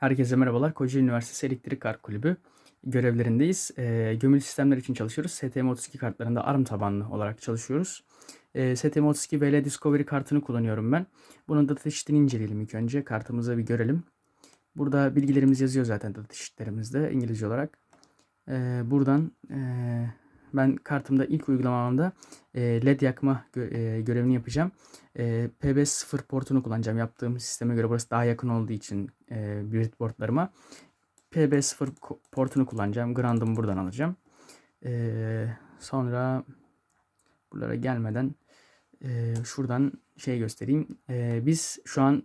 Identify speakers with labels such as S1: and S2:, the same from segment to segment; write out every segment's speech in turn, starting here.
S1: Herkese merhabalar. Kocaeli Üniversitesi Elektrik Kart Kulübü görevlerindeyiz. Eee gömülü sistemler için çalışıyoruz. STM32 kartlarında ARM tabanlı olarak çalışıyoruz. Eee STM32 VL Discovery kartını kullanıyorum ben. Bunun datasheet'ini inceleyelim ilk önce. Kartımızı bir görelim. Burada bilgilerimiz yazıyor zaten datasheet'lerimizde İngilizce olarak. Eee, buradan eee, ben kartımda ilk uygulamamda eee, LED yakma eee, görevini yapacağım. Eee PB0 portunu kullanacağım. Yaptığım sisteme göre burası daha yakın olduğu için eee breadboardlarıma. PB0 ko- portunu kullanacağım. Ground'ımı buradan alacağım. Sonra buralara gelmeden şuradan şey göstereyim. Biz şu an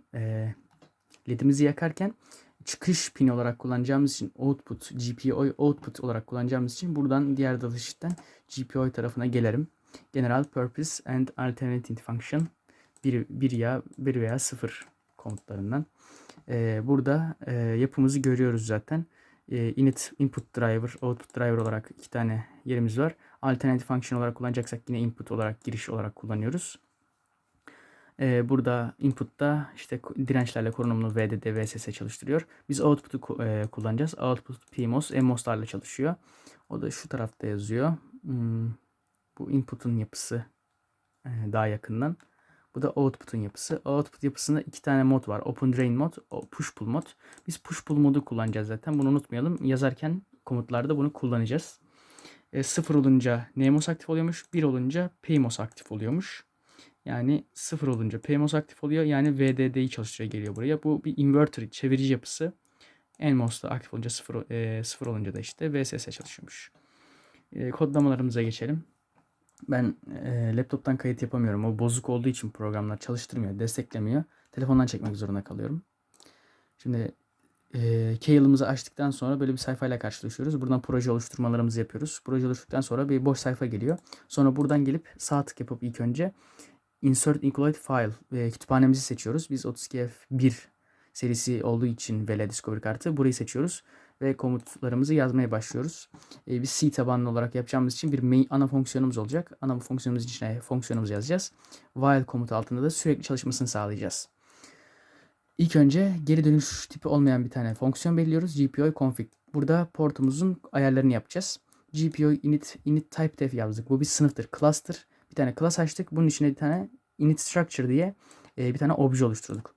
S1: ledimizi yakarken çıkış pini olarak kullanacağımız için output, GPIO output olarak kullanacağımız için buradan diğer datasheet'ten GPIO tarafına gelirim. General Purpose and Alternative Function 1, 1 ya 1 veya 0 komutlarından. Ee, burada e, yapımızı görüyoruz zaten. Ee, init input driver, output driver olarak iki tane yerimiz var. Alternative function olarak kullanacaksak yine input olarak giriş olarak kullanıyoruz. Ee, burada input'ta işte dirençlerle korunumlu VDD, VSS çalıştırıyor. Biz output'u e, kullanacağız. Output PMOS, MMOS'larla çalışıyor. O da şu tarafta yazıyor. Hmm, bu input'un yapısı e, daha yakından. Bu da output'un yapısı. Output yapısında iki tane mod var. Open Drain mod, push pull mod. Biz push pull modu kullanacağız zaten. Bunu unutmayalım. Yazarken komutlarda bunu kullanacağız. E, 0 olunca NMOS aktif oluyormuş. 1 olunca PMOS aktif oluyormuş. Yani 0 olunca PMOS aktif oluyor. Yani VDD'yi çalıştırıyor geliyor buraya. Bu bir inverter çevirici yapısı. NMOS'ta aktif olunca 0, e, 0 olunca da işte VSS çalışıyormuş. E, kodlamalarımıza geçelim. Ben e, laptop'tan kayıt yapamıyorum. O bozuk olduğu için programlar çalıştırmıyor, desteklemiyor. Telefondan çekmek zorunda kalıyorum. Şimdi e, Kale'ımızı açtıktan sonra böyle bir sayfayla karşılaşıyoruz. Buradan proje oluşturmalarımızı yapıyoruz. Proje oluşturduktan sonra bir boş sayfa geliyor. Sonra buradan gelip sağ tık yapıp ilk önce Insert Include File e, kütüphanemizi seçiyoruz. Biz 32F1 serisi olduğu için VL Discovery kartı burayı seçiyoruz ve komutlarımızı yazmaya başlıyoruz. E, biz C tabanlı olarak yapacağımız için bir main ana fonksiyonumuz olacak. Ana fonksiyonumuz içine fonksiyonumuzu yazacağız. While komutu altında da sürekli çalışmasını sağlayacağız. İlk önce geri dönüş tipi olmayan bir tane fonksiyon belirliyoruz. GPIO config. Burada portumuzun ayarlarını yapacağız. GPIO init, init type def yazdık. Bu bir sınıftır. Class'tır. Bir tane class açtık. Bunun içine bir tane init structure diye e, bir tane obje oluşturduk.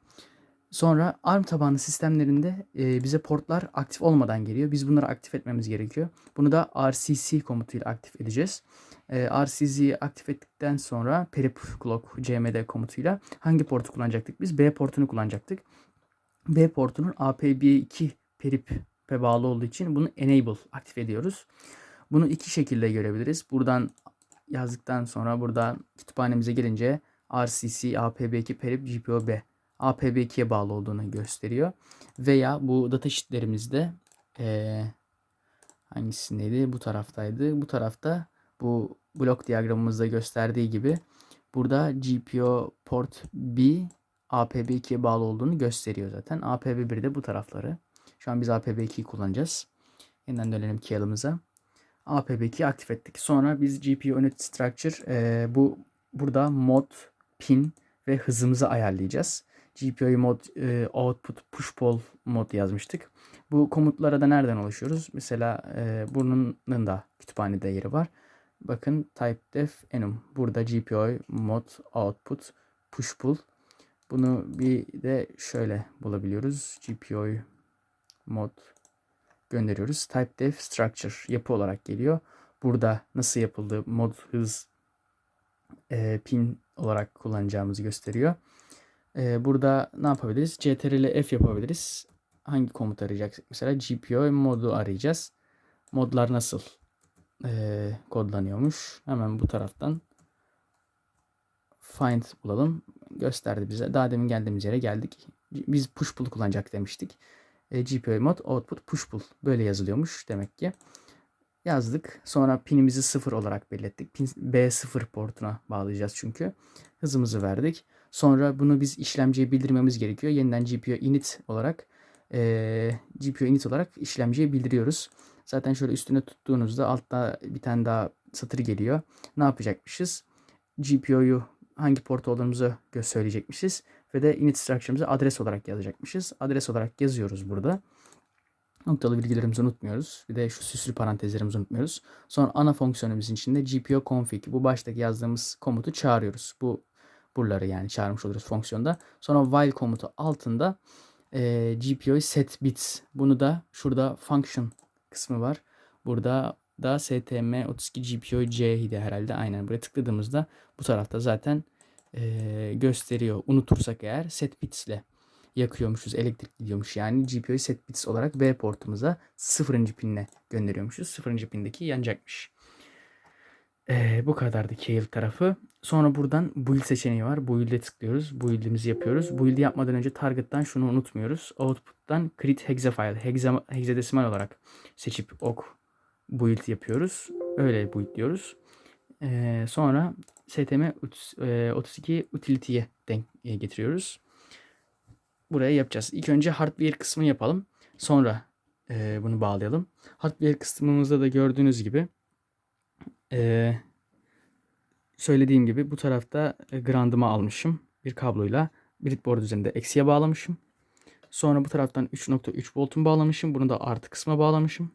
S1: Sonra ARM tabanlı sistemlerinde e, bize portlar aktif olmadan geliyor. Biz bunları aktif etmemiz gerekiyor. Bunu da RCC komutuyla aktif edeceğiz. E, RCC'yi aktif ettikten sonra perip clock cmd komutuyla hangi portu kullanacaktık? Biz B portunu kullanacaktık. B portunun APB2 perip'e bağlı olduğu için bunu enable aktif ediyoruz. Bunu iki şekilde görebiliriz. Buradan yazdıktan sonra burada kütüphanemize gelince RCC APB2 perip GPO B APB2'ye bağlı olduğunu gösteriyor. Veya bu datasheetlerimizde eee hangisindeydi? Bu taraftaydı. Bu tarafta bu blok diyagramımızda gösterdiği gibi burada GPO port B APB2'ye bağlı olduğunu gösteriyor zaten. APB1 de bu tarafları. Şu an biz APB2'yi kullanacağız. Yeniden dönelim keyalımıza. APB2'yi aktif ettik. Sonra biz GPU Unit Structure eee, bu burada mod, pin ve hızımızı ayarlayacağız. GPU mod e, output push pull mod yazmıştık. Bu komutlara da nereden ulaşıyoruz? Mesela e, bunun da kütüphanede yeri var. Bakın type def enum. Burada GPU mod output push pull. Bunu bir de şöyle bulabiliyoruz. GPU mod gönderiyoruz. Type def structure yapı olarak geliyor. Burada nasıl yapıldığı mod hız e, pin olarak kullanacağımızı gösteriyor. E, burada ne yapabiliriz? CTRL F yapabiliriz. Hangi komut arayacaksak mesela GPO modu arayacağız. Modlar nasıl e, kodlanıyormuş? Hemen bu taraftan find bulalım. Gösterdi bize. Daha demin geldiğimiz yere geldik. Biz push pull kullanacak demiştik. E, GPO mod output push pull böyle yazılıyormuş demek ki. Yazdık. Sonra pinimizi 0 olarak belirttik. Pin B0 portuna bağlayacağız çünkü. Hızımızı verdik. Sonra bunu biz işlemciye bildirmemiz gerekiyor. Yeniden GPU init olarak eee GPU init olarak işlemciye bildiriyoruz. Zaten şöyle üstüne tuttuğunuzda altta bir tane daha satır geliyor. Ne yapacakmışız? GPU'yu hangi port olduğumuzu söyleyecekmişiz. Ve de init structure'ımızı adres olarak yazacakmışız. Adres olarak yazıyoruz burada. Noktalı virgüllerimizi unutmuyoruz. Bir de şu süslü parantezlerimizi unutmuyoruz. Sonra ana fonksiyonumuzun içinde gpo config bu baştaki yazdığımız komutu çağırıyoruz. Bu buraları yani çağırmış oluruz fonksiyonda. Sonra while komutu altında e, GPO set bits. Bunu da şurada function kısmı var. Burada da STM32 GPO C idi herhalde. Aynen buraya tıkladığımızda bu tarafta zaten e, gösteriyor. Unutursak eğer set bits ile yakıyormuşuz. Elektrik gidiyormuş yani. GPO'yu set bits olarak B portumuza 0. pinle gönderiyormuşuz. 0. pindeki yanacakmış. Ee, bu kadardı Kale tarafı. Sonra buradan build seçeneği var. Build'e tıklıyoruz. Build'imizi yapıyoruz. Build'i yapmadan önce target'tan şunu unutmuyoruz. Output'tan create hexa file, hexa, hexadesimal olarak seçip ok build yapıyoruz. Öyle build diyoruz. Ee, sonra stm 32 utility'ye denk e, getiriyoruz. Buraya yapacağız. İlk önce hardware kısmını yapalım. Sonra e, bunu bağlayalım. Hardware kısmımızda da gördüğünüz gibi e, söylediğim gibi bu tarafta e, ground'ımı almışım bir kabloyla. Breadboard üzerinde eksiye bağlamışım. Sonra bu taraftan 3.3 volt'umu bağlamışım. Bunu da artı kısma bağlamışım.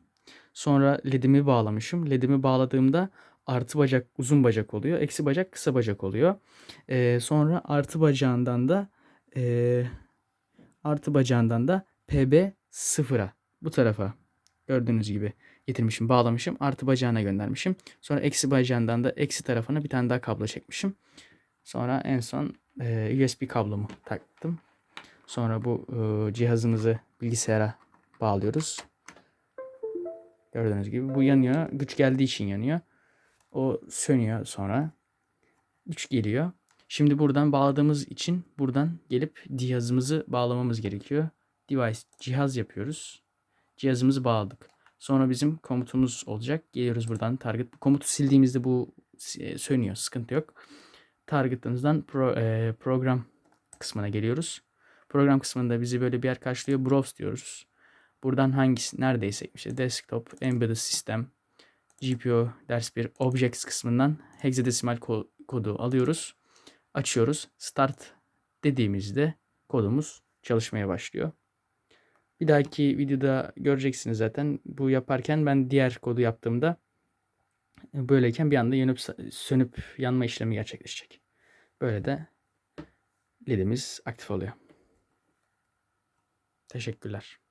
S1: Sonra ledimi bağlamışım. Ledimi bağladığımda artı bacak uzun bacak oluyor. Eksi bacak kısa bacak oluyor. Ee, sonra artı bacağından da e, artı bacağından da PB sıfıra bu tarafa gördüğünüz gibi getirmişim bağlamışım artı bacağına göndermişim. Sonra eksi bacağından da eksi tarafına bir tane daha kablo çekmişim. Sonra en son e, USB kablomu taktım. Sonra bu e, cihazımızı bilgisayara bağlıyoruz. Gördüğünüz gibi bu yanıyor. Güç geldiği için yanıyor. O sönüyor sonra. Güç geliyor. Şimdi buradan bağladığımız için buradan gelip cihazımızı bağlamamız gerekiyor. Device cihaz yapıyoruz. Cihazımızı bağladık. Sonra bizim komutumuz olacak. Geliyoruz buradan target. Bu komutu sildiğimizde bu e, sönüyor. Sıkıntı yok. Target'ımızdan pro, e, program kısmına geliyoruz. Program kısmında bizi böyle bir yer karşılıyor. Browse diyoruz. Buradan hangisi neredeyse işte desktop, embedded system, GPU ders 1 objects kısmından hexadesimal kodu alıyoruz. Açıyoruz. Start dediğimizde kodumuz çalışmaya başlıyor. Bir dahaki videoda göreceksiniz zaten. Bu yaparken ben diğer kodu yaptığımda e, böyleyken bir anda yanıp sönüp yanma işlemi gerçekleşecek. Böyle de ledimiz aktif oluyor. Teşekkürler.